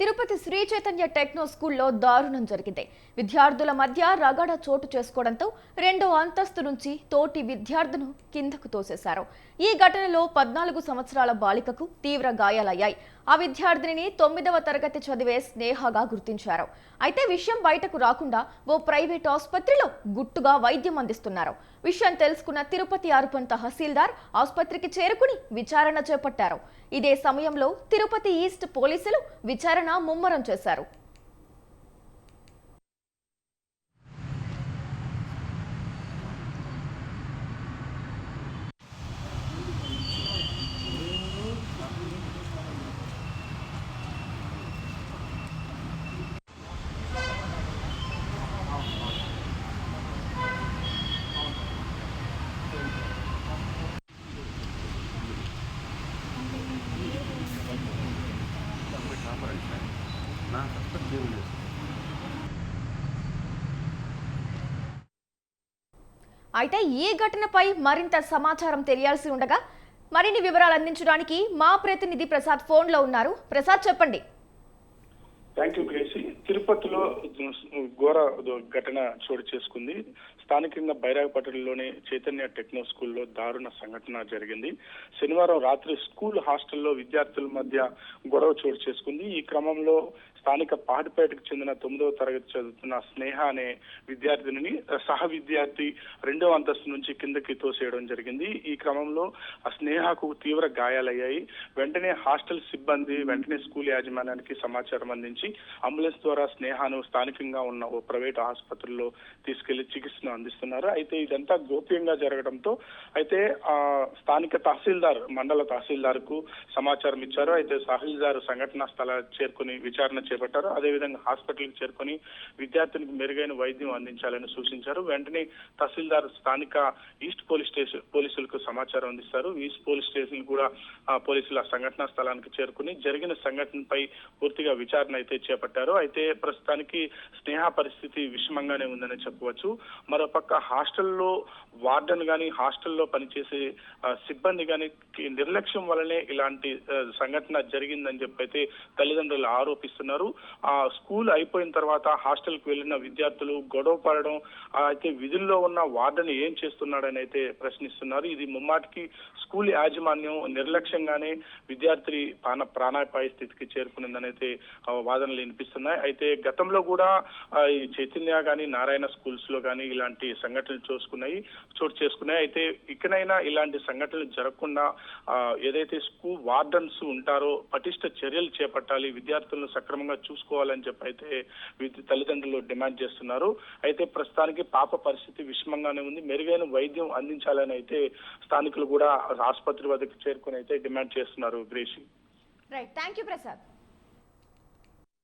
Tirupati Shri Chaitanya techno స్కూల్లో దారుణం జరిగింది. విద్యార్థుల మధ్య రగడ చోటు చేసుకోవడంతో రెండో అంతస్తు నుంచి తోటి విద్యార్థును కిందకు తోసేశారు. ఈ ఘటనలో పద్నాలుగు సంవత్సరాల బాలికకు తీవ్ర గాయాలయ్యాయి. ఆ విద్యార్థిని తొమ్మిదవ తరగతి చదివే స్నేహగా గుర్తించారు. అయితే విషయం బయటకు రాకుండా ఓ ప్రైవేట్ ఆసుపత్రిలో గుట్టుగా వైద్యం అందిస్తున్నారు. విషయం తెలుసుకున్న తిరుపతి అర్బన్ తహసీల్దార్ ఆసుపత్రికి చేరుకుని విచారణ చేపట్టారు. ఇదే సమయంలో తిరుపతి ఈస్ట్ పోలీసులు విచారణ ముమ్మరం చేశారు. అయితే ఈ ఘటనపై మరింత సమాచారం తెలియాల్సి ఉండగా మరిన్ని వివరాలు అందించడానికి మా ప్రతినిధి ప్రసాద్ ఫోన్లో ఉన్నారు. ప్రసాద్ చెప్పండి. థ్యాంక్ యూ గ్రేసి తిరుపతిలో ఘోర ఘటన చోటు చేసుకుంది. స్థానికంగా బైరాగపట్నంలోని చైతన్య టెక్నో స్కూల్లో దారుణ సంఘటన జరిగింది. శనివారం రాత్రి స్కూల్ హాస్టల్లో విద్యార్థుల మధ్య గొడవ చోటు చేసుకుంది. ఈ క్రమంలో స్థానిక పాటిపేటకు చెందిన తొమ్మిదవ తరగతి చదువుతున్న స్నేహ అనే విద్యార్థినిని సహ విద్యార్థి రెండవ అంతస్తు నుంచి కిందకి తోసేయడం జరిగింది. ఈ క్రమంలో ఆ స్నేహకు తీవ్ర గాయాలయ్యాయి. వెంటనే హాస్టల్ సిబ్బంది వెంటనే స్కూల్ యాజమాన్యానికి సమాచారం అందించి అంబులెన్స్ ద్వారా స్నేహను స్థానికంగా ఉన్న ఓ ప్రైవేట్ ఆసుపత్రిలో తీసుకెళ్ళి చికిత్సను అందిస్తున్నారు. అయితే ఇదంతా గోప్యంగా జరగడంతో అయితే ఆ స్థానిక తహసీల్దార్ మండల తహసీల్దార్కు సమాచారం ఇచ్చారు. అయితే తహసీల్దార్ సంఘటనా స్థల చేరుకుని విచారణ చేపట్టారు అదేవిధంగా హాస్పిటల్కి చేరుకొని విద్యార్థినికి మెరుగైన వైద్యం అందించాలని సూచించారు. వెంటనే తహసీల్దార్ స్థానిక ఈస్ట్ పోలీస్ స్టేషన్ పోలీసులకు సమాచారం అందిస్తారు. ఈస్ట్ పోలీస్ స్టేషన్ కూడా పోలీసులు ఆ సంఘటనా స్థలానికి చేరుకుని జరిగిన సంఘటనపై పూర్తిగా విచారణ అయితే చేపట్టారు. అయితే ప్రస్తుతానికి స్నేహ పరిస్థితి విషమంగానే ఉందని చెప్పవచ్చు. మరోపక్క హాస్టల్లో వార్డెన్ గాని హాస్టల్లో పనిచేసే సిబ్బంది గాని నిర్లక్ష్యం వల్లనే ఇలాంటి సంఘటన జరిగిందని చెప్పి అయితే తల్లిదండ్రులు ఆరోపిస్తున్నారు. ఆ స్కూల్ అయిపోయిన తర్వాత హాస్టల్కు విద్యార్థులు గొడవ పడడం అయితే విధుల్లో ఉన్న వార్డెన్ ఏం చేస్తున్నాడని అయితే ప్రశ్నిస్తున్నారు. ఇది ముమ్మాటికి స్కూల్ యాజమాన్యం నిర్లక్ష్యంగానే విద్యార్థి ప్రాణ ప్రాణాపాయ స్థితికి చేరుకునిందని అయితే వాదనలు వినిపిస్తున్నాయి. అయితే గతంలో కూడా ఈ చైతన్య కానీ నారాయణ స్కూల్స్లో కానీ ఇలాంటి సంఘటనలు చూసుకున్నాయి చోటు చేసుకున్నాయి. అయితే ఇకనైనా ఇలాంటి సంఘటనలు జరగకుండా ఏదైతే స్కూల్ వార్డన్స్ ఉంటారో పటిష్ట చర్యలు చేపట్టాలి విద్యార్థులను సక్రమంగా చూసుకోవాలని చెప్పి అయితే తల్లిదండ్రులు డిమాండ్ చేస్తున్నారు. అయితే ప్రస్తుతానికి పాప పరిస్థితి విషమంగానే ఉంది. మెరుగైన వైద్యం అందించాలని అయితే స్థానికులు కూడా ఆసుపత్రి వద్దకు చేరుకుని అయితే డిమాండ్ చేస్తున్నారు గ్రేషి రైట్ థ్యాంక్ యూ ప్రసాద్